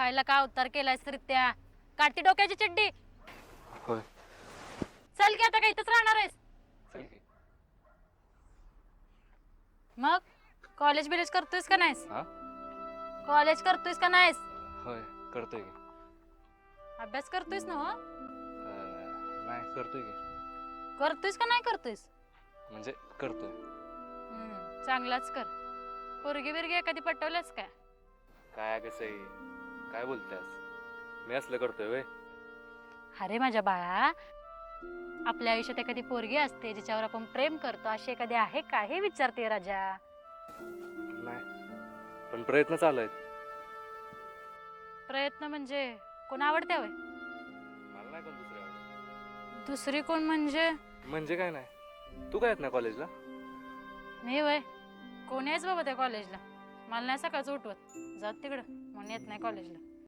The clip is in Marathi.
खायला का अवतार केलायस रे त्या काठी डोक्याची चिड्डी. होय. चल की आता काय इथंच राहणार आहेस. मग? कॉलेज बिलेज करतोयस का नाहीस? हा? कॉलेज करतोयस का नाहीस? होय करतोय की. अभ्यास करतोयस ना हो? अं, नाही करतोय की. करतोयस का नाही करतोयस? म्हणजे करतोय. हम्म, चांगलाच कर. पोरगी बिरगी एखादी पटवल्यास काय? काय कसं आहे? काय बोलतेस? मी असलं करतोय वय अरे माझ्या बाळा आपल्या आयुष्यात एखादी पोरगी असते जिच्यावर आपण प्रेम करतो अशी एखादी आहे का? हे विचारते राजा. नाही पण प्रयत्न चालू आहेत. प्रयत्न म्हणजे कोण आवडते मला नाही कोण दुसरी आवडत. दुसरी कोण म्हणजे? म्हणजे काय नाही. तू काय येत नाही कॉलेजला? मी वय कोण आहेच बाबा त्या कॉलेजला? मला नाही सकाळचं उठवत. जात तिकडं. म्हणून येत नाही कॉलेजला.